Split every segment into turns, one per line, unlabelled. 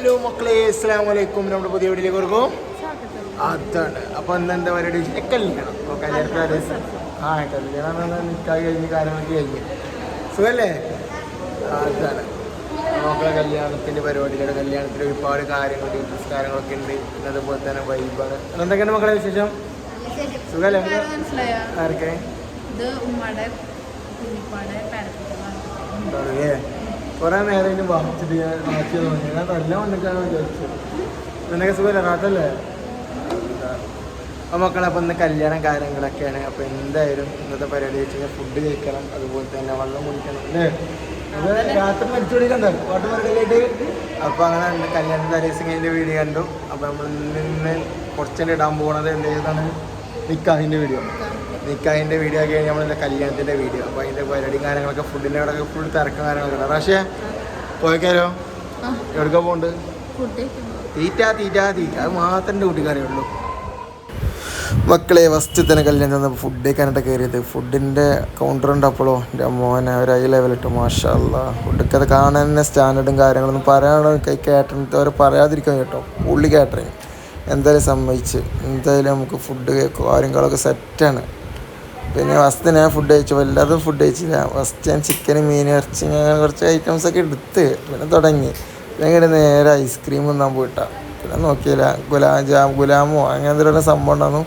Hello മക്കളെ അസ്സാം വലൈക്കും നമ്മുടെ പുതിയ വീട്ടിലേക്ക് കൊടുക്കും അതാണ്. അപ്പൊ ഇന്ന് എന്താ പറയുക കല്യാണം അപ്പൊ കല്യാണത്തിന് ആ കല്യാണം എന്ന് പറഞ്ഞാൽ നിൽക്കാതെ കഴിഞ്ഞ് കാര്യങ്ങളൊക്കെ കഴിഞ്ഞ്. സുഖല്ലേ? അതാണ്. മക്കളെ കല്യാണത്തിന്റെ പരിപാടികളുടെ കല്യാണത്തിൽ ഒരുപാട് കാര്യങ്ങൾ ഡീറ്റെയിൽസ് കാര്യങ്ങളൊക്കെ ഉണ്ട്. പിന്നെ അതുപോലെ തന്നെ വൈബാണ്. എന്തൊക്കെയാണ് മക്കളെ വിശേഷം? സുഖല്ലേ ആർക്കെ
ഇത് ഉമ്മയുടെ കുഞ്ഞിപ്പാടെ പേരക്കുട്ടികളാണ്.
ഏ കുറെ നേരം ഇനി വാങ്ങിച്ചിട്ട് ഞാൻ വാങ്ങിച്ചത് തോന്നി ഞാൻ നല്ല വന്നിട്ടാണ് വിചാരിച്ചത്. നിനക്ക് സുഖമല്ല റാത്തല്ലേ അപ്പോൾ മക്കളെ അപ്പൊ ഇന്ന് കല്യാണം കാര്യങ്ങളൊക്കെയാണ്. അപ്പോൾ എന്തായാലും ഇന്നത്തെ പരിപാടി വെച്ച് കഴിഞ്ഞാൽ ഫുഡ് കഴിക്കണം അതുപോലെ തന്നെ വെള്ളം കുടിക്കണം അല്ലേ? അപ്പോൾ അങ്ങനെ കല്യാണം കല്യാണം തലേസിങ്ങിന്റെ വീഡിയോ കണ്ടു. അപ്പോൾ നമ്മൾ നിന്ന് കുറച്ചെല്ലാം ഇടാൻ പോകണത് എന്ത് ചെയ്താണ് നിക്കാഹിന്റെ വീഡിയോ. നിക്കാഹിന്റെ വീഡിയോ ഒക്കെ കഴിഞ്ഞാൽ നമ്മളെ കല്യാണത്തിന്റെ വീഡിയോ അപ്പോൾ അതിന്റെ പരിപാടിയും കാര്യങ്ങളൊക്കെ ഫുഡിന്റെ അവിടെ ഫുൾ തിരക്കും കാര്യങ്ങളൊക്കെ ഉണ്ട്. പക്ഷേ പോയിക്കാരോ? എവിടെക്കാ പോകുന്നുണ്ട് തീറ്റ തീറ്റ തീറ്റ. അത് മാത്രം എന്റെ കൂട്ടിക്കാരേ മക്കളെ ഫസ്റ്റ് തന്നെ കല്യാണം തന്നെ ഫുഡ് കഴിക്കാനായിട്ട് കയറിയത് ഫുഡിന്റെ കൗണ്ടർ ഉണ്ട് അപ്പോഴോ എന്റെ മോനെ ഒരു ഐ ലെവലിട്ട് മാഷല്ല ഫുഡൊക്കെ അത് കാണാൻ തന്നെ സ്റ്റാൻഡേർഡും കാര്യങ്ങളൊന്നും പറയാനോ കാറ്ററിംഗ് അവർ പറയാതിരിക്കാൻ കേട്ടോ. പുള്ളി കാറ്ററിങ് എന്തായാലും സമ്മതിച്ച്. എന്തായാലും നമുക്ക് ഫുഡ് കാര്യങ്ങളൊക്കെ സെറ്റാണ് പിന്നെ ഫസ്റ്റ് ഞാൻ ഫുഡ് കഴിച്ചു വല്ലാതെ ഫുഡ് കഴിച്ചില്ല. ഫസ്റ്റ് ഞാൻ ചിക്കൻ മീൻ ഇറച്ചി അങ്ങനെ കുറച്ച് ഐറ്റംസ് ഒക്കെ എടുത്ത് പിന്നെ തുടങ്ങി. പിന്നെ ഇങ്ങനെ നേരെ ഐസ്ക്രീം ഒന്നാൻ പോയിട്ട. പിന്നെ നോക്കിയില്ല ഗുലാം ജാം ഗുലാമോ അങ്ങനെ എന്തെങ്കിലും സംഭവം ഉണ്ടായിരുന്നു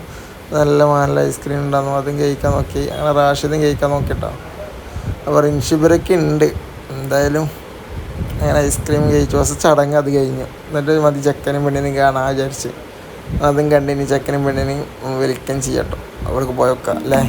നല്ല മാനല ഐസ്ക്രീം ഉണ്ടായിരുന്നു അതും കഴിക്കാൻ നോക്കി. അങ്ങനെ റാഷിദും കഴിക്കാൻ നോക്കിയിട്ടോ അപ്പോൾ റിൻഷിബിറൊക്കെ ഉണ്ട്. എന്തായാലും അങ്ങനെ ഐസ്ക്രീം കഴിച്ചു. പക്ഷേ ചടങ്ങ് അത് കഴിഞ്ഞു. എന്നിട്ട് മതി ചക്കനും പെണ്ണിനും കാണാൻ വിചാരിച്ച്. അതും കണ്ടിനി ചക്കനും പെണ്ണിനും വെൽക്കം ചെയ്യട്ടോ. അവർക്ക് പോയൊക്കെ അല്ലേ?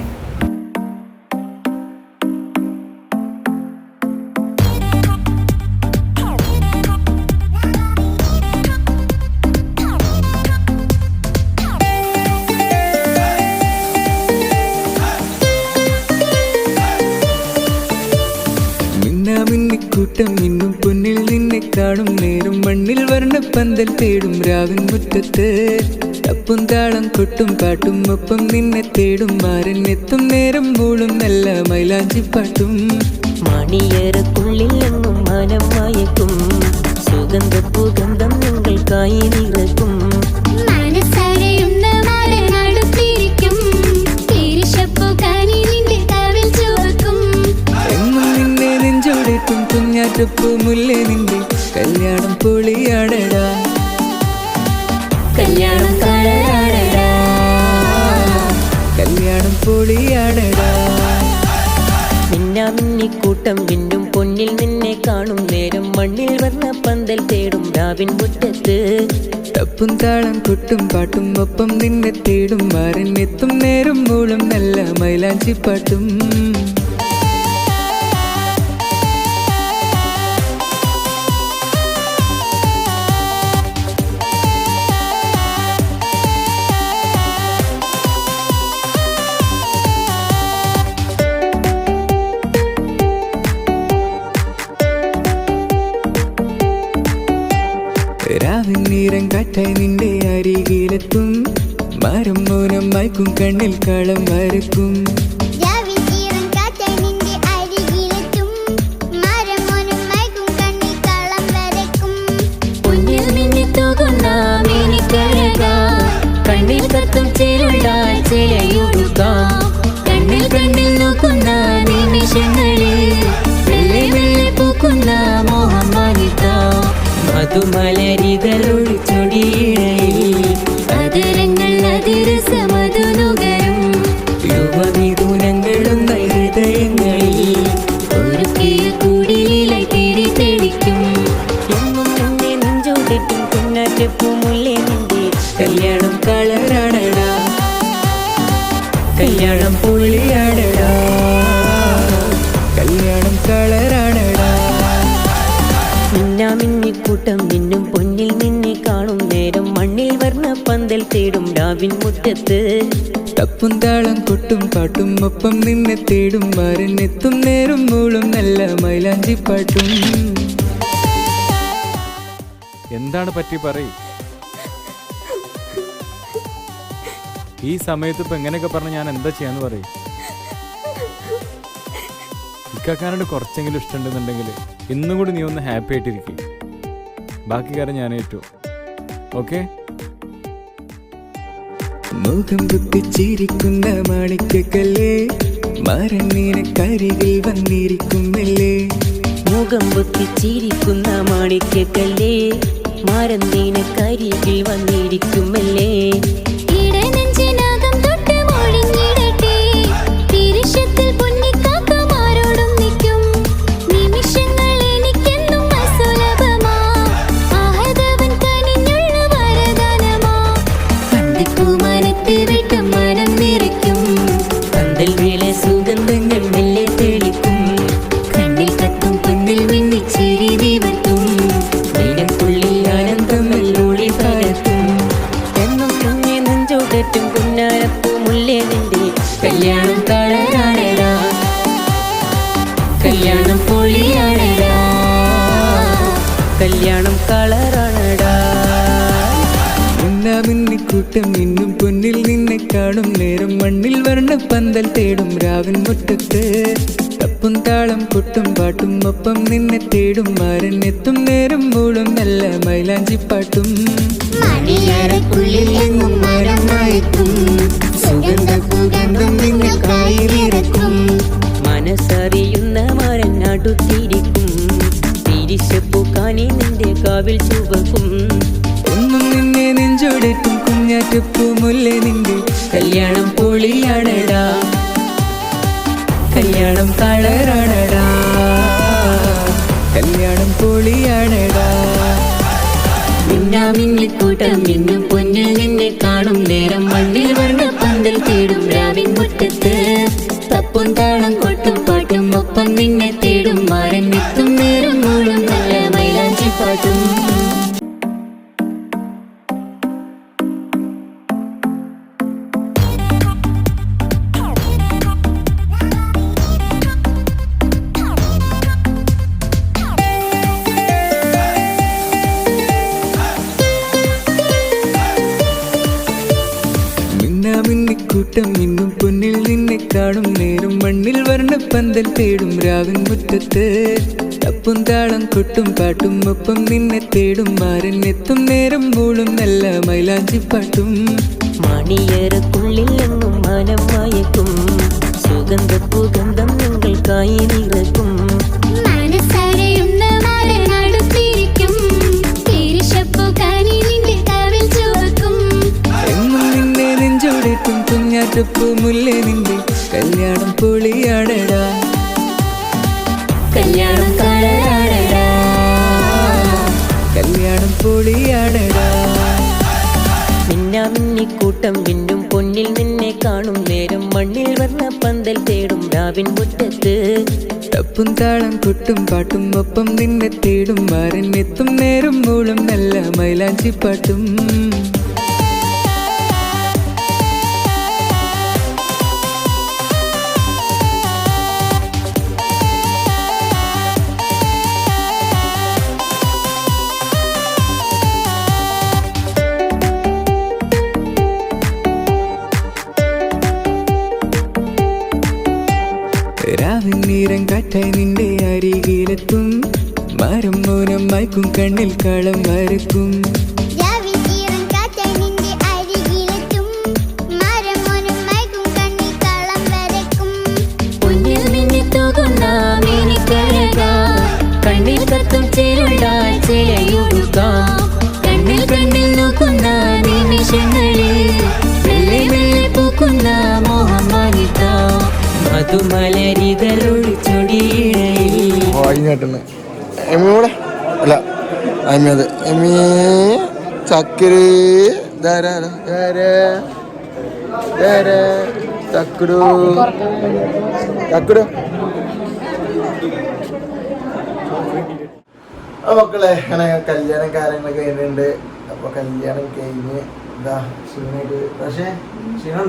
മിന്നാമിന്നിക്കൂട്ടം മിന്നും പൊന്നിൽ നിന്നെ കാണും നേരം മണ്ണിൽ വർണ പന്തൽ തേടും രാവിൻ മുറ്റത്ത് തപ്പും താളം കൊട്ടും പാട്ടും ഒപ്പം നിന്നെ തേടും മാരൻ എത്തും നേരം മൂളും നല്ല മൈലാഞ്ചി പാട്ടും
മണിയറക്കുള്ളിൽ എങ്ങും മാനം മയക്കും സുഗന്ധ പൂഗന്ധം നിങ്ങൾക്കായി നിറക്കും
കുഞ്ഞാറ്റപ്പൂ മുല്ലേ നിന്റെ കല്യാണം പൊളിയാടടാ.
കല്യാണം കളറാടടാ
കല്യാണം പൊളിയാടടാ.
മിന്നാമിന്നിക്കൂട്ടം മിന്നും പൊന്നിൽ നിന്നെ കാണും നേരം മണ്ണിൽ വന്ന പന്തൽ തേടും രാവിൻ മുറ്റത്ത്.
തപ്പും താളം കൊട്ടും പാട്ടും ഒപ്പം നിന്നെ തേടും. മാറിൻ എത്തും നേരം മൂളും നല്ല മൈലാഞ്ചി പാട്ടും. നീരം കാറ്റായി നിന്റെ അരികിലെത്തും. മരം മൂലം മയക്കും കണ്ണിൽ കളം വരക്കും
മോനും മയക്കും കണ്ണിൽ കളം വരക്കും
പൊന്നിൽ മിന്നിത്തോകുന്ന മേനിക്കഴക കണ്ണിൽ കത്തും ചേരുള്ള ചിലയുടുക്കാം കണ്ണിൽ കണ്ണിൽ നോക്കുന്ന നിമിഷങ്ങളിൽ മെല്ലെ മെല്ലെ പൂക്കുന്ന മോഹം മാനിക്കാം. രാവിൻ മുറ്റത്ത്.
തപ്പും താളം കൊട്ടും പാട്ടും ഒപ്പം നിന്നെ തേടും. നേരും നേരം മൂളും നല്ല മൈലാഞ്ചി പാട്ടും.
എന്താണ് പറ്റി പറയും? ഈ സമയത്ത് ഇപ്പൊ എങ്ങനെയൊക്കെ പറഞ്ഞ് ഞാൻ എന്താ ചെയ്യാന്ന് പറയും? ഇക്കാക്കാനോട് കുറച്ചെങ്കിലും ഇഷ്ടമുണ്ടെന്നുണ്ടെങ്കിൽ ഇന്നും കൂടി നീ ഒന്ന് ഹാപ്പി ആയിട്ടിരിക്കും. ബാക്കി കാര്യം ഞാൻ ഏറ്റു ഓക്കെ?
മുഖം കുത്തിച്ചിരിക്കുന്ന മാണിക്കല്ലേ കരികിൽ വന്നിരിക്കുമല്ലേ?
മുഖം കുത്തിച്ചിരിക്കുന്ന മാണിക്കല്ലേ കരികിൽ വന്നിരിക്കുമല്ലേ? നെഞ്ചോടറ്റും കുഞ്ഞാരപ്പൂ മുല്ലേ നിന്റെ കല്യാണം കളറാണടാ കല്യാണം പൊളിയാണേടാ കല്യാണം കളറാണടാ
മിന്നിക്കൂട്ടം ഇന്നും പൊന്നിൽ നിന്നെ കാണും. നേരം മണ്ണിൽ വർണ പന്തൽ തേടും രാവിൻ മുറ്റത്ത്. തപ്പും താളം കൊട്ടും പാട്ടും ഒപ്പം നിന്നെ തേടും മാരൻ എത്തും നേരം മൂളും നല്ല മൈലാഞ്ചി പാട്ടും.
മണിയറക്കുള്ളിൽ എങ്ങും മരം മയക്കും സുഗന്ധ സുഗന്ധം
മനസ്സറിയുന്ന മരൻ അടുത്തിരിക്കും തിരിച്ചപ്പൂ കാണി നിന്റെ കാവിൽ ചുവക്കും.
മിന്നാമിന്നിക്കൂട്ടം ഇന്നും പൊന്നിൽ നിന്നെ കാണും നേരം മണ്ണിൽ വർണ പന്തൽ തേടും രാവിൻ മുറ്റത്ത് തപ്പും താളം കൊട്ടും പാട്ടും ഒപ്പം നിന്നെ തേടും മാരൻ എത്തും നേരം മൂളും നല്ല മൈലാഞ്ചി പാട്ടും
മണിയറക്കുള്ളിൽ എങ്ങും മാനം മയക്കും സുഗന്ധ പുഗന്ധം നിങ്ങൾക്കായി നിറക്കും
മനസ്സറിയുന്ന
കുഞ്ഞാറ്റപ്പൂ മുല്ലേ നിന്റെ കല്യാണം പൊളിയാണടാ.
കല്യാണം
കല്യാണം പൊളിയാണടാ.
മിന്നാമിന്നിക്കൂട്ടം വിന്നും പൊന്നിൽ നിന്നെ കാണും നേരം മണ്ണിൽ വന്ന പന്തൽ തേടും രാവിൻ മുറ്റത്ത്.
തപ്പും താളം കൊട്ടും പാട്ടും ഒപ്പം നിന്നെ തേടും മാരൻ എത്തും നേരം മൂളും നല്ല മൈലാഞ്ചി പാട്ടും. കാറ്റായി നിന്റെ അരികിലെത്തും. മരം മൂനം മയക്കും കണ്ണിൽ കളം വരക്കും.
വായിങ്ങാട്ടുന്ന് എമ്മി കൂടെ അല്ല അമ്മി അത്. എമ്മി ചക്കര മക്കളെ അങ്ങനെ കല്യാണം കാര്യങ്ങളൊക്കെ കഴിഞ്ഞിട്ടുണ്ട്. അപ്പൊ കല്യാണം കഴിഞ്ഞ് ഇതാ ക്ഷീണായിട്ട്. പക്ഷേ ക്ഷീണം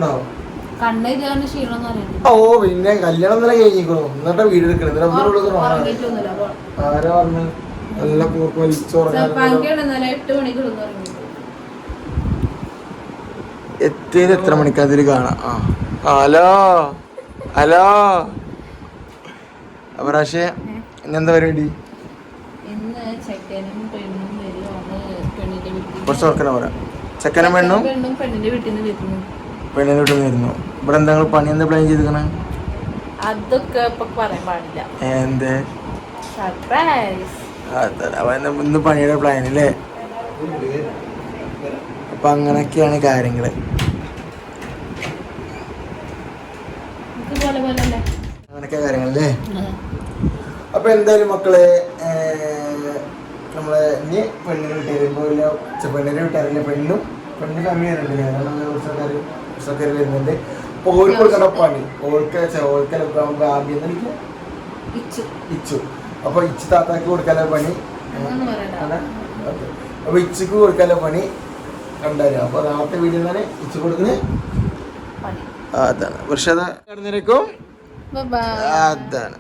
ഓ പിന്നെ കല്യാണം തന്നെ കഴിഞ്ഞിക്കണോ. എന്നിട്ട് വീട് എടുക്കണം. ഒന്നും. ആരാ പറഞ്ഞു? നല്ല വലിച്ചോറങ്ങാൻ
ഇന്നലെ കിടന്നു
എത്തിയത് എത്ര മണിക്ക് അതിൽ കാണാം. ആ. ഹലോ? ഹലോ? അപ്പൊ പക്ഷേ ഇന്നെന്താ പരിപാടി? കുറച്ച് ഉറക്കനെ പറയാം. ചെക്കനും പെണ്ണും?
പെണ്ണിന്റെ വീട്ടിൽ നിന്ന് വരുന്നു.
പെണ്ണിനെ വരുന്നു ഇവിടെ എന്താ പണി എന്താ പ്ലാൻ ചെയ്തിരിക്കണേ?
അതൊക്കെ ഇപ്പൊ പറയാൻ പാടില്ല.
എന്തേ?
സർപ്രൈസ്
ഇന്ന് പണിയുടെ പ്ലാൻ അല്ലേ അപ്പൊ അങ്ങനൊക്കെയാണ്
കാര്യങ്ങൾ.
അങ്ങനൊക്കെ കാര്യങ്ങളല്ലേ? അപ്പൊ എന്തായാലും മക്കളെ നമ്മളെ ഇനി പെണ്ണിനെ വിട്ടിരുമ്പോ ഇല്ല പെണ്ണിനെ വിട്ടാറില്ല പെണ്ണും പെണ്ണിന് വരുന്നുണ്ട് കാരണം കുറച്ചൊക്കെ കുറച്ചൊക്കെ വരുന്നുണ്ട്. അപ്പൊ ഓർക്ക് കൊടുക്കണ പണി. ഓർക്ക് ഓർക്ക് ആദ്യം എനിക്ക്
ഇച്ചു.
അപ്പൊ ഇച്ചു താത്താക്ക് കൊടുക്കാനുള്ള പണി. അപ്പൊ ഇച്ചക്ക് കൊടുക്കാനുള്ള പണി കണ്ടായിരുന്നു അപ്പൊ നാളത്തെ വീഡിയോ തന്നെ ഇച്ചു കൊടുക്കുന്നത് അതാണ്. പക്ഷെ അത് അതാണ്.